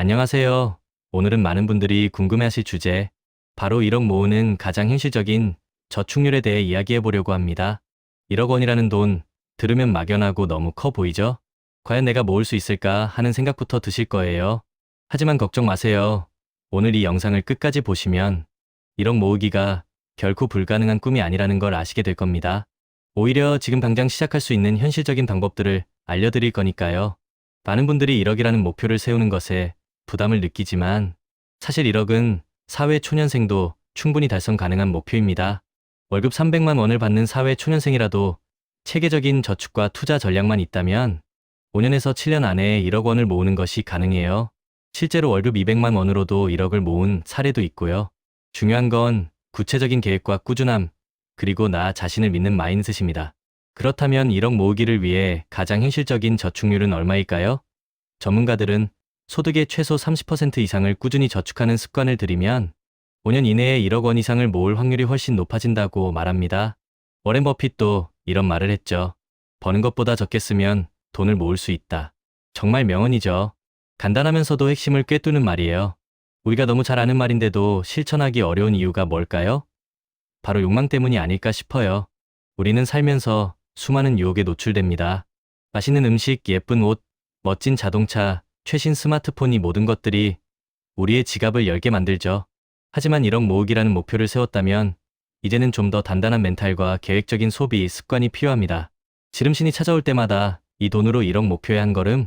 안녕하세요. 오늘은 많은 분들이 궁금해하실 주제, 바로 1억 모으는 가장 현실적인 저축률에 대해 이야기해 보려고 합니다. 1억 원이라는 돈, 들으면 막연하고 너무 커 보이죠? 과연 내가 모을 수 있을까 하는 생각부터 드실 거예요. 하지만 걱정 마세요. 오늘 이 영상을 끝까지 보시면 1억 모으기가 결코 불가능한 꿈이 아니라는 걸 아시게 될 겁니다. 오히려 지금 당장 시작할 수 있는 현실적인 방법들을 알려드릴 거니까요. 많은 분들이 1억이라는 목표를 세우는 것에 부담을 느끼지만 사실 1억은 사회 초년생도 충분히 달성 가능한 목표입니다. 월급 300만 원을 받는 사회 초년생이라도 체계적인 저축과 투자 전략만 있다면 5년에서 7년 안에 1억 원을 모으는 것이 가능해요. 실제로 월급 200만 원으로도 1억을 모은 사례도 있고요. 중요한 건 구체적인 계획과 꾸준함, 그리고 나 자신을 믿는 마인드셋입니다. 그렇다면 1억 모으기를 위해 가장 현실적인 저축률은 얼마일까요? 전문가들은 소득의 최소 30% 이상을 꾸준히 저축하는 습관을 들이면 5년 이내에 1억 원 이상을 모을 확률이 훨씬 높아진다고 말합니다. 워렌 버핏도 이런 말을 했죠. 버는 것보다 적게 쓰면 돈을 모을 수 있다. 정말 명언이죠. 간단하면서도 핵심을 꿰뚫는 말이에요. 우리가 너무 잘 아는 말인데도 실천하기 어려운 이유가 뭘까요? 바로 욕망 때문이 아닐까 싶어요. 우리는 살면서 수많은 유혹에 노출됩니다. 맛있는 음식, 예쁜 옷, 멋진 자동차, 최신 스마트폰이 모든 것들이 우리의 지갑을 열게 만들죠. 하지만 1억 모으기라는 목표를 세웠다면 이제는 좀 더 단단한 멘탈과 계획적인 소비 습관이 필요합니다. 지름신이 찾아올 때마다 이 돈으로 1억 목표에 한 걸음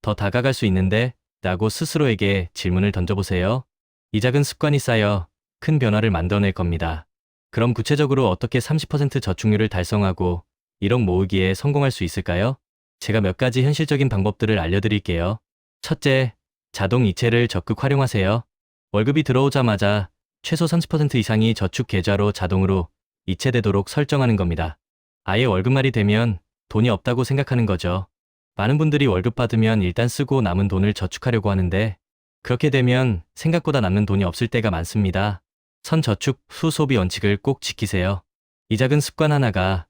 더 다가갈 수 있는데 라고 스스로에게 질문을 던져보세요. 이 작은 습관이 쌓여 큰 변화를 만들어낼 겁니다. 그럼 구체적으로 어떻게 30% 저축률을 달성하고 1억 모으기에 성공할 수 있을까요? 제가 몇 가지 현실적인 방법들을 알려드릴게요. 첫째, 자동 이체를 적극 활용하세요. 월급이 들어오자마자 최소 30% 이상이 저축 계좌로 자동으로 이체되도록 설정하는 겁니다. 아예 월급말이 되면 돈이 없다고 생각하는 거죠. 많은 분들이 월급 받으면 일단 쓰고 남은 돈을 저축하려고 하는데 그렇게 되면 생각보다 남는 돈이 없을 때가 많습니다. 선저축 후 소비 원칙을 꼭 지키세요. 이 작은 습관 하나가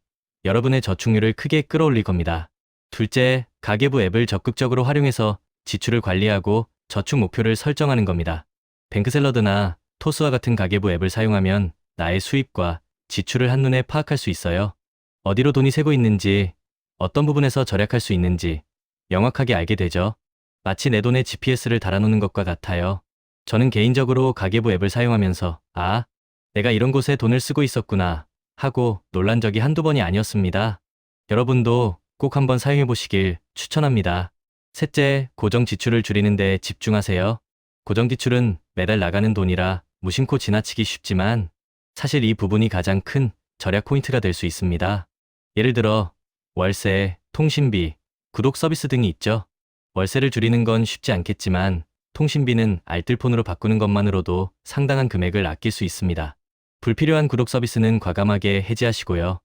여러분의 저축률을 크게 끌어올릴 겁니다. 둘째, 가계부 앱을 적극적으로 활용해서 지출을 관리하고 저축 목표를 설정하는 겁니다. 뱅크샐러드나 토스와 같은 가계부 앱을 사용하면 나의 수입과 지출을 한눈에 파악할 수 있어요. 어디로 돈이 새고 있는지, 어떤 부분에서 절약할 수 있는지 명확하게 알게 되죠. 마치 내 돈에 GPS를 달아놓는 것과 같아요. 저는 개인적으로 가계부 앱을 사용하면서 아, 내가 이런 곳에 돈을 쓰고 있었구나 하고 놀란 적이 한두 번이 아니었습니다. 여러분도 꼭 한번 사용해 보시길 추천합니다. 셋째, 고정 지출을 줄이는 데 집중하세요. 고정 지출은 매달 나가는 돈이라 무심코 지나치기 쉽지만 사실 이 부분이 가장 큰 절약 포인트가 될 수 있습니다. 예를 들어 월세, 통신비, 구독 서비스 등이 있죠. 월세를 줄이는 건 쉽지 않겠지만 통신비는 알뜰폰으로 바꾸는 것만으로도 상당한 금액을 아낄 수 있습니다. 불필요한 구독 서비스는 과감하게 해지하시고요.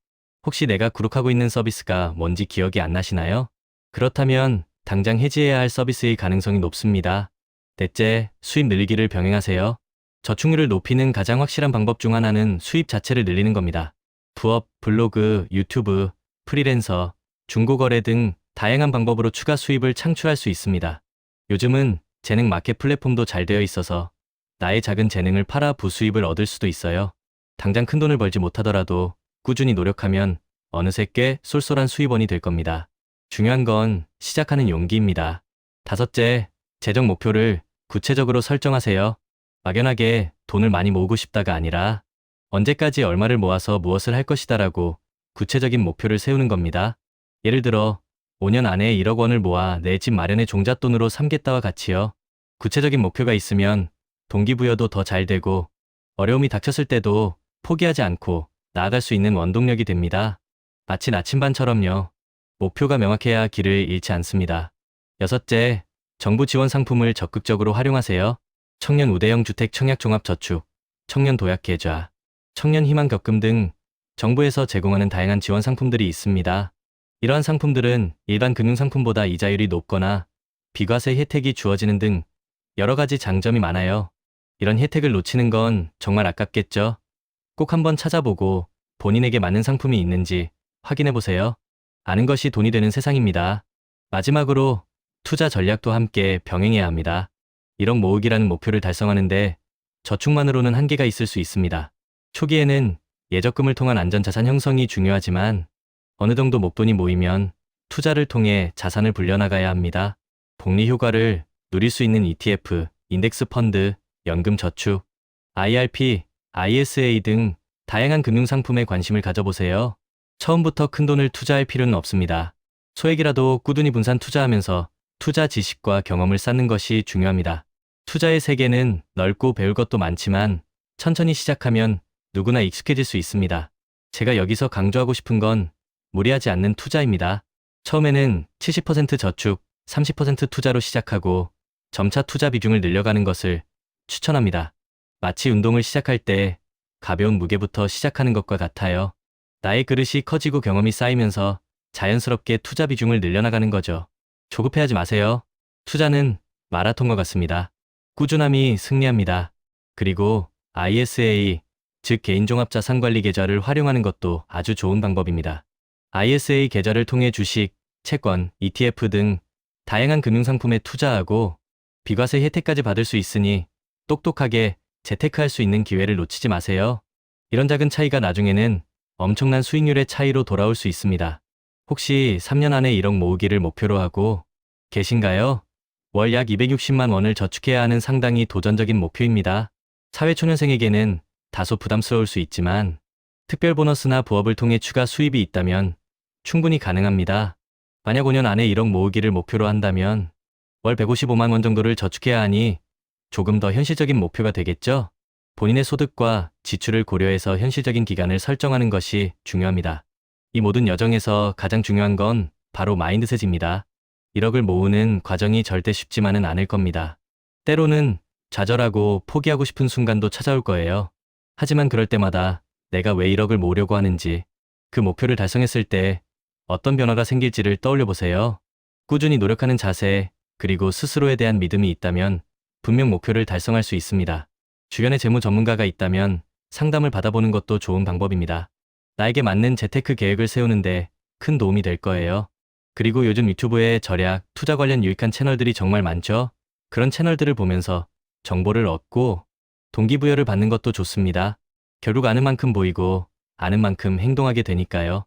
혹시 내가 구독하고 있는 서비스가 뭔지 기억이 안 나시나요? 그렇다면 당장 해지해야 할 서비스의 가능성이 높습니다. 넷째, 수입 늘리기를 병행하세요. 저축률을 높이는 가장 확실한 방법 중 하나는 수입 자체를 늘리는 겁니다. 부업, 블로그, 유튜브, 프리랜서, 중고거래 등 다양한 방법으로 추가 수입을 창출할 수 있습니다. 요즘은 재능 마켓 플랫폼도 잘 되어 있어서 나의 작은 재능을 팔아 부수입을 얻을 수도 있어요. 당장 큰 돈을 벌지 못하더라도 꾸준히 노력하면 어느새 꽤 쏠쏠한 수입원이 될 겁니다. 중요한 건 시작하는 용기입니다. 다섯째, 재정 목표를 구체적으로 설정하세요. 막연하게 돈을 많이 모으고 싶다가 아니라 언제까지 얼마를 모아서 무엇을 할 것이다라고 구체적인 목표를 세우는 겁니다. 예를 들어 5년 안에 1억 원을 모아 내 집 마련의 종잣돈으로 삼겠다와 같이요. 구체적인 목표가 있으면 동기부여도 더 잘 되고 어려움이 닥쳤을 때도 포기하지 않고 나아갈 수 있는 원동력이 됩니다. 마치 나침반처럼요. 목표가 명확해야 길을 잃지 않습니다. 여섯째, 정부 지원 상품을 적극적으로 활용하세요. 청년 우대형 주택 청약 종합 저축, 청년 도약 계좌, 청년 희망 격금 등 정부에서 제공하는 다양한 지원 상품들이 있습니다. 이러한 상품들은 일반 금융상품보다 이자율이 높거나 비과세 혜택이 주어지는 등 여러 가지 장점이 많아요. 이런 혜택을 놓치는 건 정말 아깝겠죠? 꼭 한번 찾아보고 본인에게 맞는 상품이 있는지 확인해 보세요. 아는 것이 돈이 되는 세상입니다. 마지막으로 투자 전략도 함께 병행해야 합니다. 1억 모으기라는 목표를 달성하는데 저축만으로는 한계가 있을 수 있습니다. 초기에는 예적금을 통한 안전자산 형성이 중요하지만 어느 정도 목돈이 모이면 투자를 통해 자산을 불려나가야 합니다. 복리 효과를 누릴 수 있는 ETF, 인덱스 펀드, 연금 저축, IRP, ISA 등 다양한 금융상품에 관심을 가져보세요. 처음부터 큰 돈을 투자할 필요는 없습니다. 소액이라도 꾸준히 분산 투자하면서 투자 지식과 경험을 쌓는 것이 중요합니다. 투자의 세계는 넓고 배울 것도 많지만 천천히 시작하면 누구나 익숙해질 수 있습니다. 제가 여기서 강조하고 싶은 건 무리하지 않는 투자입니다. 처음에는 70% 저축, 30% 투자로 시작하고 점차 투자 비중을 늘려가는 것을 추천합니다. 마치 운동을 시작할 때 가벼운 무게부터 시작하는 것과 같아요. 나의 그릇이 커지고 경험이 쌓이면서 자연스럽게 투자 비중을 늘려나가는 거죠. 조급해하지 마세요. 투자는 마라톤과 같습니다. 꾸준함이 승리합니다. 그리고 ISA, 즉 개인종합자 산관리 계좌를 활용하는 것도 아주 좋은 방법입니다. ISA 계좌를 통해 주식, 채권, ETF 등 다양한 금융상품에 투자하고 비과세 혜택까지 받을 수 있으니 똑똑하게 재테크할 수 있는 기회를 놓치지 마세요. 이런 작은 차이가 나중에는 엄청난 수익률의 차이로 돌아올 수 있습니다. 혹시 3년 안에 1억 모으기를 목표로 하고 계신가요? 월 약 260만 원을 저축해야 하는 상당히 도전적인 목표입니다. 사회초년생에게는 다소 부담스러울 수 있지만 특별 보너스나 부업을 통해 추가 수입이 있다면 충분히 가능합니다. 만약 5년 안에 1억 모으기를 목표로 한다면 월 155만 원 정도를 저축해야 하니 조금 더 현실적인 목표가 되겠죠? 본인의 소득과 지출을 고려해서 현실적인 기간을 설정하는 것이 중요합니다. 이 모든 여정에서 가장 중요한 건 바로 마인드셋입니다. 1억을 모으는 과정이 절대 쉽지만은 않을 겁니다. 때로는 좌절하고 포기하고 싶은 순간도 찾아올 거예요. 하지만 그럴 때마다 내가 왜 1억을 모으려고 하는지, 그 목표를 달성했을 때 어떤 변화가 생길지를 떠올려 보세요. 꾸준히 노력하는 자세, 그리고 스스로에 대한 믿음이 있다면 분명 목표를 달성할 수 있습니다. 주변에 재무 전문가가 있다면 상담을 받아보는 것도 좋은 방법입니다. 나에게 맞는 재테크 계획을 세우는데 큰 도움이 될 거예요. 그리고 요즘 유튜브에 절약, 투자 관련 유익한 채널들이 정말 많죠? 그런 채널들을 보면서 정보를 얻고 동기부여를 받는 것도 좋습니다. 결국 아는 만큼 보이고 아는 만큼 행동하게 되니까요.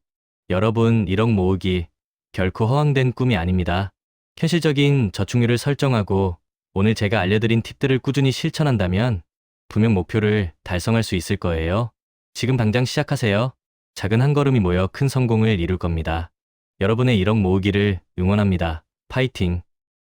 여러분 1억 모으기 결코 허황된 꿈이 아닙니다. 현실적인 저축률을 설정하고 오늘 제가 알려드린 팁들을 꾸준히 실천한다면 분명 목표를 달성할 수 있을 거예요. 지금 당장 시작하세요. 작은 한 걸음이 모여 큰 성공을 이룰 겁니다. 여러분의 1억 모으기를 응원합니다. 파이팅!